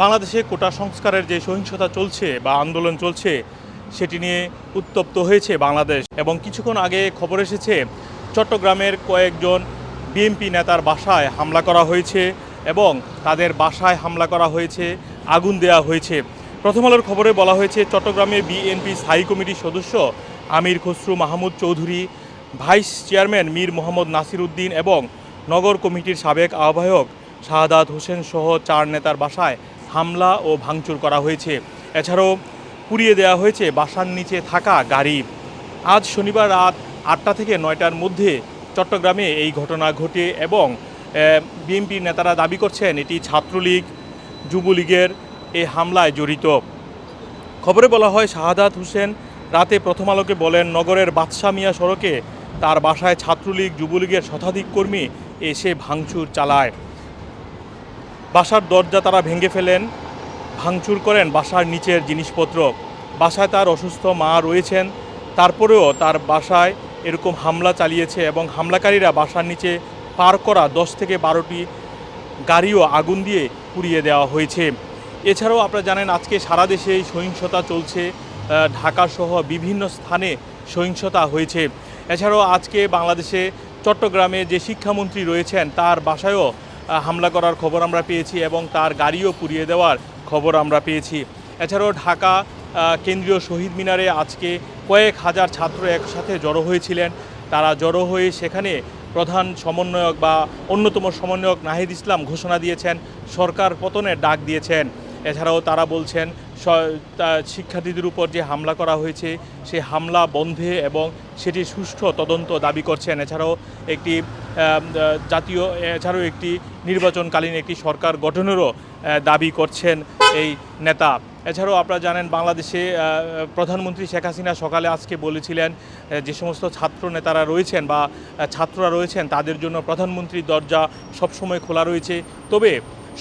বাংলাদেশে কোটা সংস্কারের যে সহিংসতা চলছে বা আন্দোলন চলছে, সেটি নিয়ে উত্তপ্ত হয়েছে বাংলাদেশ। এবং কিছুক্ষণ আগে খবর এসেছে, চট্টগ্রামের কয়েকজন বিএনপি নেতার বাসায় হামলা করা হয়েছে এবং তাদের বাসায় হামলা করা হয়েছে, আগুন দেওয়া হয়েছে। প্রথম আলোর খবরে বলা হয়েছে, চট্টগ্রামে বিএনপি স্থায়ী কমিটির সদস্য আমির খসরু মাহমুদ চৌধুরী, ভাইস চেয়ারম্যান মীর মোহাম্মদ নাসির উদ্দিন এবং নগর কমিটির সাবেক আহ্বায়ক শাহাদাত হোসেন সহ চার নেতার বাসায় হামলা ও ভাঙচুর করা হয়েছে। এছাড়াও পুড়িয়ে দেওয়া হয়েছে বাসার নিচে থাকা গাড়ি। আজ শনিবার রাত আটটা থেকে নয়টার মধ্যে চট্টগ্রামে এই ঘটনা ঘটে এবং বিএনপির নেতারা দাবি করছেন এটি ছাত্রলীগ, যুবলীগের এই হামলায় জড়িত। খবরে বলা হয়, শাহাদাত হোসেন রাতে প্রথম আলোকে বলেন, নগরের বাদশা মিয়া সড়কে তার বাসায় ছাত্রলীগ, যুবলীগের শতাধিক কর্মী এসে ভাঙচুর চালায়। বাসার দরজা তারা ভেঙে ফেলেন, ভাঙচুর করেন বাসার নিচের জিনিসপত্র। বাসায় তার অসুস্থ মা রয়েছেন, তারপরেও তার বাসায় এরকম হামলা চালিয়েছে এবং হামলাকারীরা বাসার নিচে পার করা দশ থেকে বারোটি গাড়িও আগুন দিয়ে পুড়িয়ে দেওয়া হয়েছে। এছাড়াও আপনারা জানেন আজকে সারা দেশে সহিংসতা চলছে ঢাকাসহ বিভিন্ন স্থানে সহিংসতা হয়েছে। এছাড়াও আজকে বাংলাদেশে চট্টগ্রামে যে শিক্ষামন্ত্রী রয়েছেন, তার বাসায়ও হামলা করার খবর আমরা পেয়েছি এবং তার গাড়িও পুড়িয়ে দেওয়ার খবর আমরা পেয়েছি। এছাড়াও ঢাকা কেন্দ্রীয় শহীদ মিনারে আজকে কয়েক হাজার ছাত্র একসাথে জড়ো হয়েছিলেন। তারা জড়ো হয়ে সেখানে প্রধান সমন্বয়ক বা অন্যতম সমন্বয়ক নাহিদ ইসলাম ঘোষণা দিয়েছেন, সরকার পতনের ডাক দিয়েছেন। এছাড়াও তারা বলছেন শিক্ষার্থীদের উপর যে হামলা করা হয়েছে সেই হামলা বন্ধে এবং সেটি সুষ্ঠু তদন্ত দাবি করছেন। এছাড়াও একটি জাতীয়, এছাড়াও একটি নির্বাচনকালীন একটি সরকার গঠনেরও দাবি করছেন এই নেতা। এছাড়াও আপনারা জানেন, বাংলাদেশে প্রধানমন্ত্রী শেখ হাসিনা সকালে আজকে বলেছিলেন যে সমস্ত ছাত্র নেতারা রয়েছেন বা ছাত্ররা রয়েছেন, তাদের জন্য প্রধানমন্ত্রীর দরজা সবসময় খোলা রয়েছে। তবে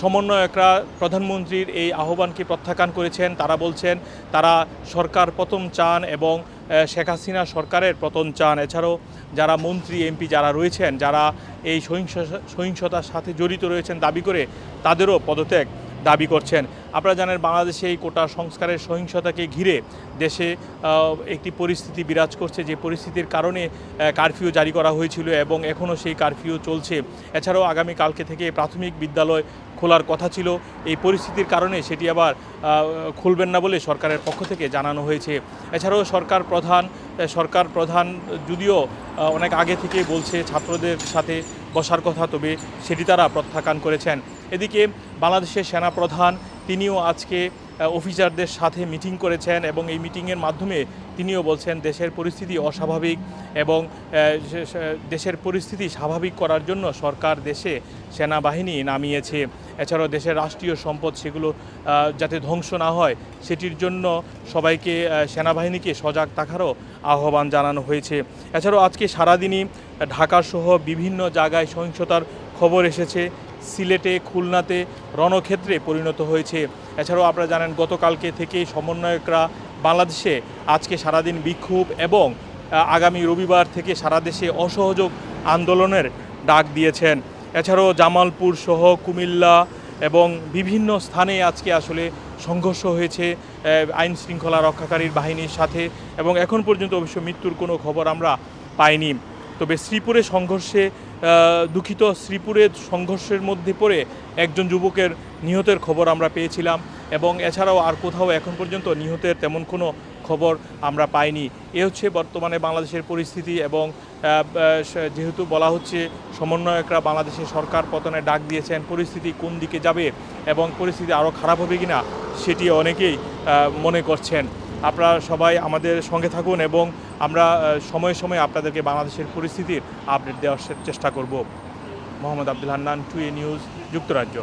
সমন্বয়করা প্রধানমন্ত্রীর এই আহ্বানকে প্রত্যাখ্যান করেছেন। তারা বলছেন, তারা সরকার পতন চান এবং শেখ হাসিনা সরকারের পতন চান। এছাড়াও যারা মন্ত্রী, এমপি যারা রয়েছেন, যারা এই সহিংস, সহিংসতার সাথে জড়িত রয়েছেন দাবি করে তাদেরও পদত্যাগ দাবি করছেন। আপনারা জানেন, বাংলাদেশে এই কোটা সংস্কারের সহিংসতাকে ঘিরে দেশে একটি পরিস্থিতি বিরাজ করছে। যে পরিস্থিতির কারণে কারফিউ জারি করা হয়েছিল এবং এখনও সেই কারফিউ চলছে। এছাড়াও আগামী কালকে থেকে প্রাথমিক বিদ্যালয় খোলার কথা ছিল। এই পরিস্থিতির কারণে সেটি আবার খুলবেন না বলে সরকারের পক্ষ থেকে জানানো হয়েছে। এছাড়াও সরকার প্রধান সরকার প্রধান যদিও অনেক আগে থেকে বলছে ছাত্রদের সাথে বসার কথা, তবে সেটি তারা প্রত্যাখ্যান করেছেন। এদিকে বাংলাদেশের সেনা প্রধান তিনিও আজকে অফিসারদের সাথে মিটিং করেছেন এবং এই মিটিংয়ের মাধ্যমে তিনিও বলছেন দেশের পরিস্থিতি অস্বাভাবিক এবং দেশের পরিস্থিতি স্বাভাবিক করার জন্য সরকার দেশে সেনাবাহিনী নামিয়েছে। এছাড়াও দেশের রাষ্ট্রীয় সম্পদ সেগুলো যাতে ধ্বংস না হয়, সেটির জন্য সবাইকে সেনাবাহিনীকে সজাগ থাকারও আহ্বান জানানো হয়েছে। এছাড়াও আজকে সারাদিনই ঢাকাসহ বিভিন্ন জায়গায় সহিংসতার খবর এসেছে। সিলেটে, খুলনাতে রণক্ষেত্রে পরিণত হয়েছে। এছাড়াও আপনারা জানেন, গতকালকে থেকে সমন্বয়করা বাংলাদেশে আজকে সারাদিন বিক্ষোভ এবং আগামী রবিবার থেকে সারা দেশে অসহযোগ আন্দোলনের ডাক দিয়েছেন। এছাড়াও জামালপুর সহ কুমিল্লা এবং বিভিন্ন স্থানে আজকে আসলে সংঘর্ষ হয়েছে আইন শৃঙ্খলা রক্ষাকারীর বাহিনীর সাথে এবং এখন পর্যন্ত অবশ্য মৃত্যুর কোনো খবর আমরা পাইনি। তবে শ্রীপুরে সংঘর্ষে দুঃখিত শ্রীপুরের সংঘর্ষের মধ্যে পড়ে একজন যুবকের নিহতের খবর আমরা পেয়েছিলাম এবং এছাড়াও আর কোথাও এখন পর্যন্ত নিহতের তেমন কোনো খবর আমরা পাইনি। এ হচ্ছে বর্তমানে বাংলাদেশের পরিস্থিতি এবং যেহেতু বলা হচ্ছে সমন্বয়করা বাংলাদেশের সরকার পতনে ডাক দিয়েছেন, পরিস্থিতি কোন দিকে যাবে এবং পরিস্থিতি আরও খারাপ হবে কিনা সেটি অনেকেই মনে করছেন। আপনারা সবাই আমাদের সঙ্গে থাকুন এবং আমরা সময়ে সময়ে আপনাদেরকে বাংলাদেশের পরিস্থিতির আপডেট দেওয়ার চেষ্টা করব। Mohammad Abdul Hannan to a news, যুক্তরাজ্য।